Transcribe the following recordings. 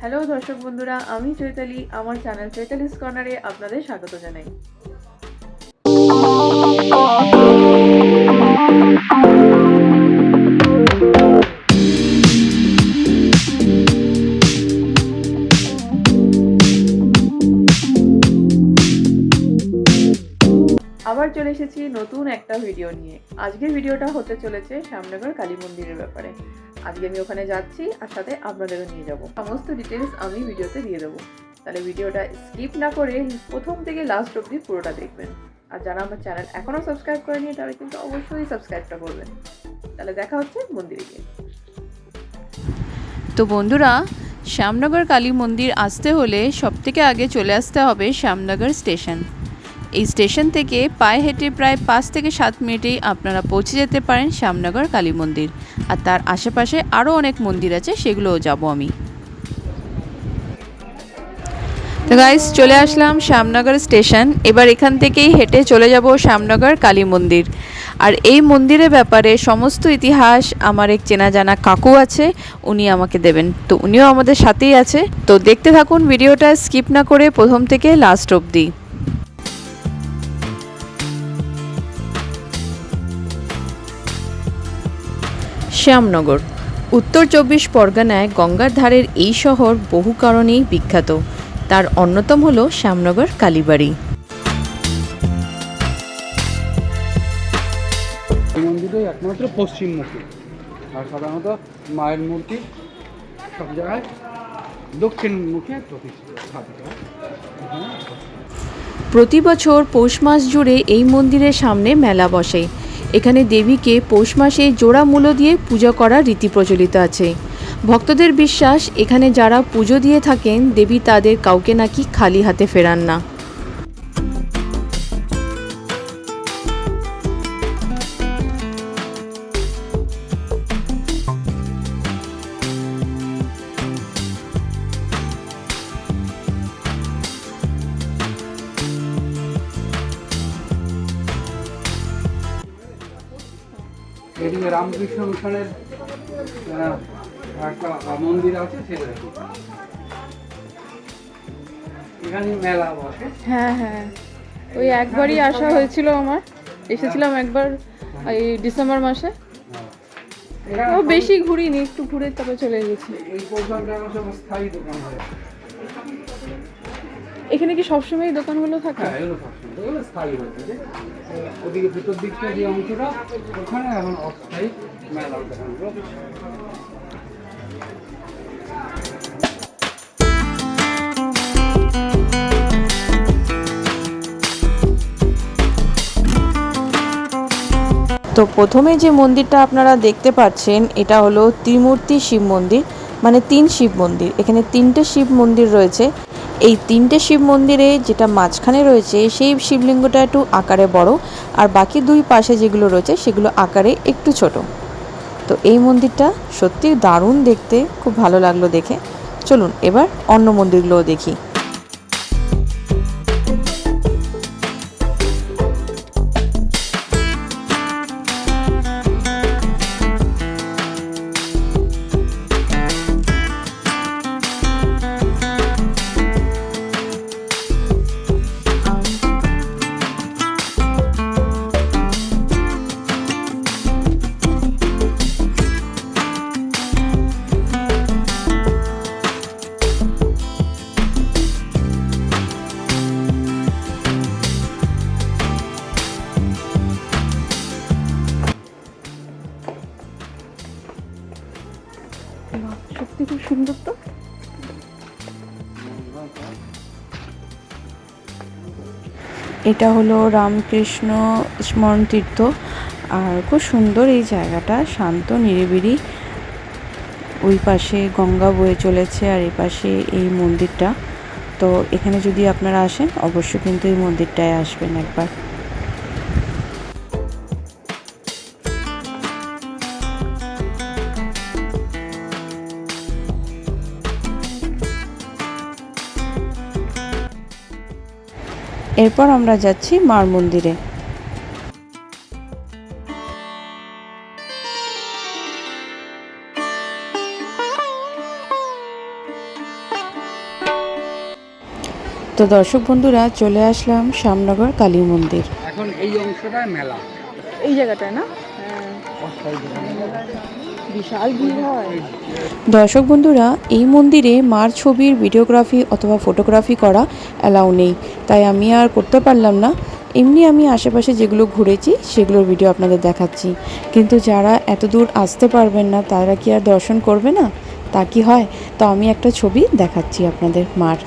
Hello দর্শক বন্ধুরা, আমি চৈতালি, আমার চ্যানেল চৈতালিস কর্নারে আপনাদের স্বাগত জানাই। আবার চলে এসেছি নতুন একটা ভিডিও নিয়ে। আজকের ভিডিওটা হতে চলেছে শ্যামনগর কালী মন্দিরের ব্যাপারে। আজকে আমি ওখানে যাচ্ছি, আর সাথে আপনাদেরও নিয়ে যাব। সমস্ত ডিটেলস আমি ভিডিওতে দিয়ে দেবো। তাহলে ভিডিওটা স্কিপ না করে প্রথম থেকে লাস্ট অবধি পুরোটা দেখবেন। আর যারা আমার চ্যানেল এখনও সাবস্ক্রাইব করেনি, তারা কিন্তু অবশ্যই সাবস্ক্রাইবটা করবেন। তাহলে দেখা হচ্ছে মন্দিরে গিয়ে। তো বন্ধুরা, শ্যামনগর কালী মন্দির আসতে হলে সবথেকে আগে চলে আসতে হবে শ্যামনগর স্টেশন। এই স্টেশন থেকে পায়ে হেঁটে প্রায় পাঁচ থেকে সাত মিনিটেই আপনারা পৌঁছে যেতে পারেন শ্যামনগর কালী মন্দির। আর তার আশেপাশে আরও অনেক মন্দির আছে, সেগুলোও যাব আমি। তো গাইস চলে আসলাম শ্যামনগর স্টেশন। এবার এখান থেকেই হেঁটে চলে যাব শ্যামনগর কালী মন্দির। আর এই মন্দিরের ব্যাপারে সমস্ত ইতিহাস আমার এক চেনা জানা কাকু আছে, উনি আমাকে দেবেন। তো উনিও আমাদের সাথেই আছে। তো দেখতে থাকুন, ভিডিওটা স্কিপ না করে প্রথম থেকে লাস্ট অবধি। শ্যামনগর। উত্তর চব্বিশ পরগনায় গঙ্গার ধারের এই শহর বহু কারণেই বিখ্যাত। তার অন্যতম হল শ্যামনগর কালীবাড়ি। মন্দিরটাই একমাত্র পশ্চিমমুখী আর সাধারণত মায়ের মূর্তি সব জায়গায় দক্ষিণমুখে প্রতি বছর পৌষ মাস জুড়ে এই মন্দিরের সামনে মেলা বসে। এখানে দেবীকে পৌষ মাসে জোড়া মূল্য দিয়ে পূজা করার রীতি প্রচলিত আছে। ভক্তদের বিশ্বাস, এখানে যারা পুজো দিয়ে থাকেন, দেবী তাদের কাউকে নাকি খালি হাতে ফেরান না। এদিকে রামকৃষ্ণ মিশনের একটা মন্দির আছে সেটা। এখানে মেলা বসে। হ্যাঁ হ্যাঁ। ওই একবারই আসা হয়েছিল আমার। এসেছিলাম একবার এই ডিসেম্বর মাসে। এখানে ও বেশি ঘুরিনি একটু ঘুরে তারপরে চলে গেছি। হয়। এখানে কি সবসময় দোকানগুলো থাকে। স্থায়ী ওদিকে ভিতর দিকটা যে অংশটা, ওখানে এখন অস্থায়ী দোকানগুলো তো প্রথমে যে মন্দিরটা আপনারা দেখতে পাচ্ছেন, এটা হলো ত্রিমূর্তি শিব মন্দির মানে তিন শিব মন্দির। এখানে তিনটে শিব মন্দির রয়েছে। এই তিনটে শিব মন্দিরে যেটা মাঝখানে রয়েছে, সেই শিবলিঙ্গটা একটু আকারে বড় আর বাকি দুই পাশে যেগুলো রয়েছে সেগুলো আকারে একটু ছোট। তো এই মন্দিরটা সত্যি দারুণ দেখতে, খুব ভালো লাগল দেখে। চলুন এবার অন্য মন্দিরগুলোও দেখি। সত্যি খুব সুন্দর তো। এটা হলো রামকৃষ্ণ স্মরণ তীর্থ। আর খুব সুন্দর এই জায়গাটা, শান্ত, নিরিবিলি। ওই পাশে গঙ্গা বয়ে চলেছে আর এই পাশে এই মন্দিরটা। তো এখানে যদি আপনারা আসেন, অবশ্যই কিন্তু এই মন্দিরটায় আসবেন একবার। এরপর আমরা যাচ্ছি মার মন্দিরে। তো দর্শক বন্ধুরা চলে আসলাম শ্যামনগর কালী মন্দির। এখন এই অংশটা মেলা। এই জায়গাটা না? বিশাল ভিড় হয়। দর্শক বন্ধুরা, এই মন্দিরে মার ছবির ভিডিওগ্রাফি অথবা ফটোগ্রাফি করা অ্যালাউ নেই। তাই আমি আর করতে পারলাম না। এমনি আমি আশেপাশে যেগুলো ঘুরেছি, সেগুলোর ভিডিও আপনাদের দেখাচ্ছি। কিন্তু যারা এত দূর আসতে পারবেন না, তারা কি আর দর্শন করবে না? তা কি হয়? তো আমি একটা ছবি দেখাচ্ছি আপনাদের মার।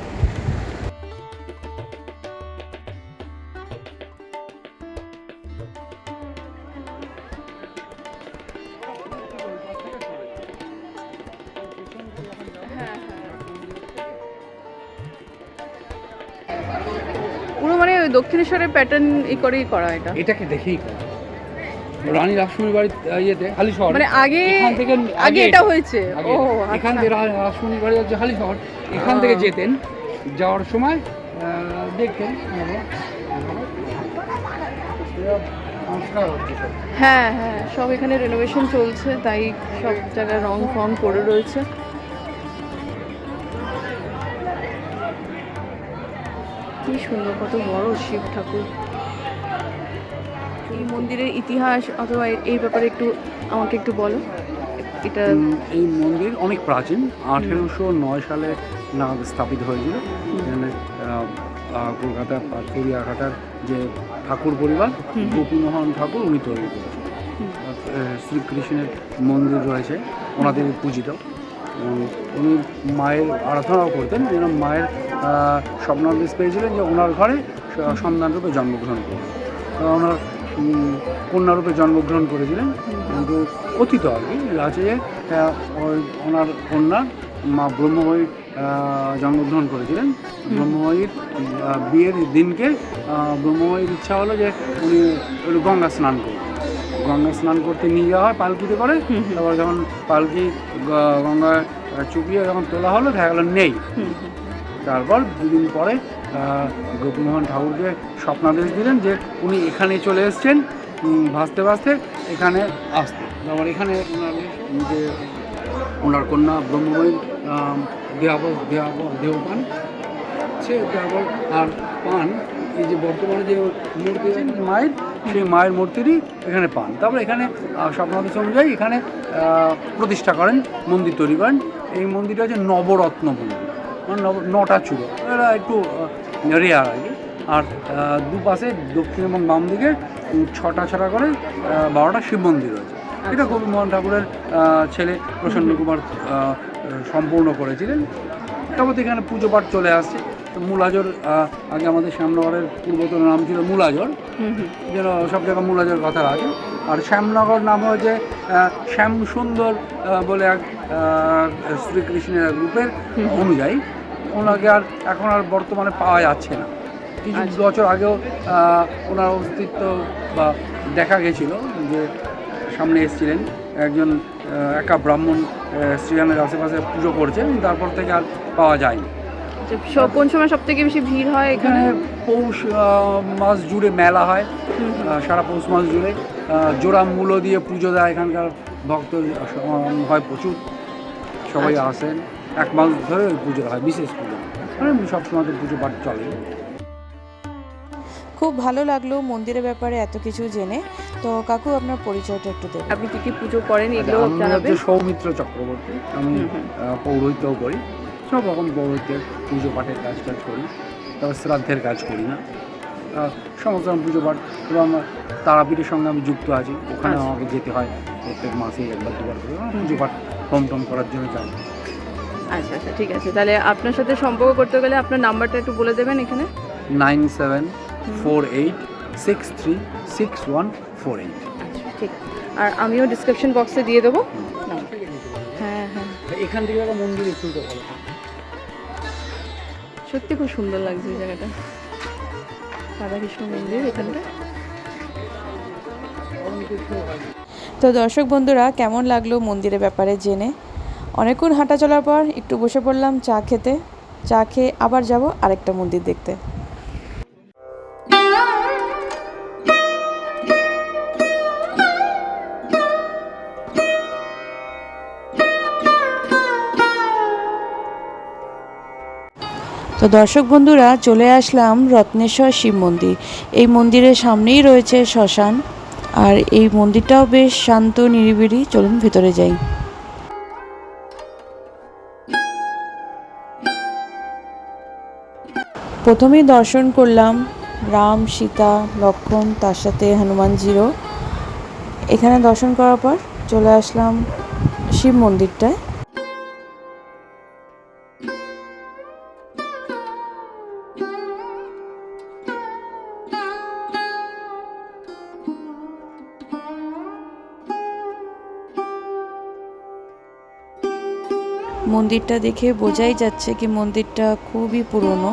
ওই দক্ষিণেশ্বরের প্যাটার্ন ই করেই করা এটা। এটাকে দেখেই করা। রানী লক্ষ্মীর বাড়ি ইয়েতে হালিশহর। মানে আগে এখান থেকে আগে এটা হয়েছে। ও এখান আচ্ছা। থেকে রা- রাসমণির বাড়ি হচ্ছে হালিশহর। এখান থেকে যেতেন। যাওয়ার সময় দেখতেন। হ্যাঁ হ্যাঁ সব এখানে রেনোভেশন চলছে তাই সব জায়গায় রং ফং করে রয়েছে। কি সুন্দর কত বড় শিব ঠাকুর। এই মন্দিরের ইতিহাস অথবা এই ব্যাপারে একটু আমাকে একটু বলো। এটা এই মন্দির অনেক প্রাচীন আঠেরোশো নয় সালে নাগাদ স্থাপিত হয়েছিল। এখানে কলকাতার পাথরিয়াঘাটার যে ঠাকুর পরিবার। গোপীমোহন ঠাকুর উনি তৈরি করেছেন। শ্রীকৃষ্ণের মন্দির রয়েছে ওনাদের পূজিত। উনি মায়ের আরাধনাও করতেন, যেন মায়ের স্বপ্নাদেশ পেয়েছিলেন যে ওনার ঘরে সন্তানরূপে জন্মগ্রহণ করবেন ওনার কন্যারূপে জন্মগ্রহণ করেছিলেন, কিন্তু কথিত আর কি আছে যে ওনার কন্যা, মা ব্রহ্মময়ী জন্মগ্রহণ করেছিলেন। ব্রহ্মময়ীর বিয়ের দিনকে ব্রহ্মময়ীর ইচ্ছা হলো যে উনি গঙ্গা স্নান করবেন গঙ্গা স্নান করতে নিয়ে যাওয়া হয় পালকিতে করে। তারপর যখন পালকি গঙ্গায় চুপিয়ে যখন তোলা হলো দেখা গেলো নেই। তারপর দুদিন পরে গোপীমোহন ঠাকুরকে স্বপ্নাদেশ দিলেন যে উনি এখানে চলে এসছেন ভাসতে ভাসতে এখানে আসতে তারপর এখানে যে ওনার কন্যা ব্রহ্মময়ী দেহাব দেহাব দেহপান সে দেহাবল আর পান এই যে বর্তমানে যে মূর্তি মায়ের সেই মায়ের মূর্তিরই এখানে পান। তারপরে এখানে স্বপ্নাদেশ অনুযায়ী এখানে প্রতিষ্ঠা করেন মন্দির তৈরি করেন। এই মন্দিরটা হচ্ছে নবরত্ন মন্দির। মানে নব নটা চূড়ো। এটা একটু রেয়ার আর কি। আর দুপাশে দক্ষিণ এবং বাম দিকে ছটা ছটা করে বারোটা শিব মন্দির রয়েছে। এটা গোপীমোহন ঠাকুরের ছেলে প্রসন্ন কুমার সম্পূর্ণ করেছিলেন। তারপর এখানে পুজো পাঠ চলে আসছে। মূলাজর আগে আমাদের শ্যামনগরের পূর্বতন নাম ছিল মূলাজর। যেন সব জায়গায় মূলাজর কথা আছে। আর শ্যামনগর নাম হয়েছে শ্যাম সুন্দর বলে এক শ্রীকৃষ্ণের এক রূপের অনুযায়ী। ওনাকে আর এখন আর বর্তমানে পাওয়া যাচ্ছে না। কিছু আচ্ছা। বছর আগেও ওনার অস্তিত্ব বা দেখা গেছিল যে সামনে এসেছিলেন একজন একা ব্রাহ্মণ শ্রীরামের আশেপাশে পুজো করছেন তারপর থেকে আর পাওয়া যায়নি। কোন সময় সব থেকে বেশি ভিড় হয় এখানে? পৌষ মাস জুড়ে মেলা হয় সারা পৌষ মাস জুড়ে। জোড়া মূল্য দিয়ে পুজো দেয় এখানকার ভক্ত হয় প্রচুর। সবাই আচ্ছা। আসেন। এক মাস ধরে ওই পুজো হয় বিশেষ পুজো। মানে সবসময় তো পুজো পাঠ চলে। খুব ভালো লাগল মন্দিরের ব্যাপারে এত কিছু জেনে। তো কাকু আপনার পরিচয়টা একটু দেবেন। আপনি কি কি পুজো করেন এগুলো জানাবেন? সৌমিত্র চক্রবর্তী। আমি। পৌরোহিত্যও করি। সব রকম পৌরোহিত্যের পুজো পাঠের কাজ টাজ করি তারপর শ্রাদ্ধের কাজ করি না। সমস্ত রকম পুজো পাঠ এবং আমার তারাপীঠের সঙ্গে আমি যুক্ত আছি ওখানে আচ্ছা। আমাকে যেতে হয় প্রত্যেক মাসে একবার দুবার করে। আমার পুজো পাঠ টম টম করার জন্য যাই আচ্ছা আচ্ছা ঠিক আছে। তাহলে আপনার সাথে সম্পর্ক করতে গেলে আপনার নাম্বারটা একটু বলে দেবেন এখানে? Nine seven four eight six three six one four eight. আচ্ছা ঠিক। আর আমিও ডিসক্রিপশন বক্সে দিয়ে দেবো। হ্যাঁ হ্যাঁ। এখান থেকে মন্দির একটু ভালো সত্যি খুব সুন্দর লাগছে এই জায়গাটা। রাধাকৃষ্ণ মন্দির এখানটা। তো দর্শক বন্ধুরা, কেমন লাগল মন্দিরের ব্যাপারে জেনে? অনেকক্ষণ হাঁটা চলার পর একটু বসে পড়লাম চা খেতে। চা খেয়ে আবার যাব আরেকটা মন্দির দেখতে। তো দর্শক বন্ধুরা, চলে আসলাম রত্নেশ্বর শিব মন্দির। এই মন্দিরের সামনেই রয়েছে শ্মশান, আর এই মন্দিরটাও বেশ শান্ত, নিরিবিলি। চলুন ভেতরে যাই। প্রথমেই দর্শন করলাম রাম, সীতা, লক্ষণ, তার সাথে হনুমানজিরও এখানে দর্শন করার পর চলে আসলাম শিব মন্দিরটায়। মন্দিরটা দেখে বোঝাই যাচ্ছে কি মন্দিরটা খুবই পুরনো।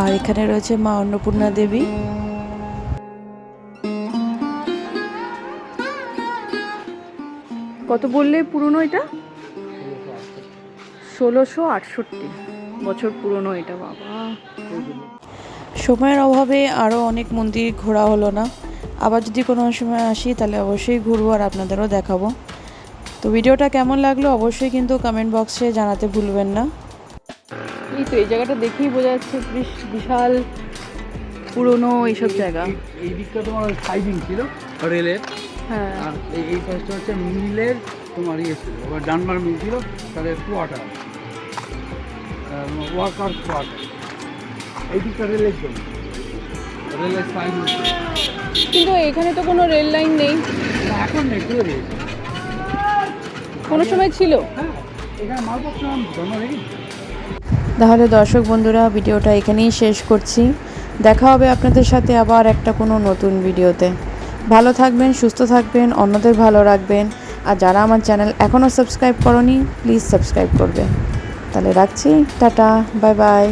আর এখানে রয়েছে মা অন্নপূর্ণা দেবী। কত বললে পুরনো এটা? ষোলোশো আটষট্টি। বছর পুরনো এটা বাবা। সময়ের অভাবে আরও অনেক মন্দির ঘোরা হলো না। আবার যদি কোনো সময় আসি তাহলে অবশ্যই ঘুরবো আর আপনাদেরও দেখাবো। তো ভিডিওটা কেমন লাগল অবশ্যই কিন্তু কমেন্ট বক্সে জানাতে ভুলবেন না। এই তো এই জায়গাটা দেখেই বোঝা যাচ্ছে বেশ বিশাল পুরনো এইসব জায়গা। এই- দিকটা তোমার সাইডিং ছিল রেলের হ্যাঁ। আর এই এই পাশটা হচ্ছে মিলের তোমার ইয়ে ছিল এবার ডানবার মিল ছিল তাদের কোয়ার্টার ওয়ার্কার কোয়ার্টার এই দিকটা রেলের জন্য রেলের সাইডিং কিন্তু এখানে তো কোনো রেল লাইন নেই। এখন নেই কোনো সময় ছিল? হ্যাঁ তাহলে দর্শক বন্ধুরা ভিডিওটা এখানেই শেষ করছি। দেখা হবে আপনাদের সাথে আবার একটা কোনো নতুন ভিডিওতে। ভালো থাকবেন সুস্থ থাকবেন অন্যদের ভালো রাখবেন। আর যারা আমার চ্যানেল এখনও সাবস্ক্রাইব করনি প্লিজ সাবস্ক্রাইব করবে। তাহলে রাখছি টাটা বাই বাই।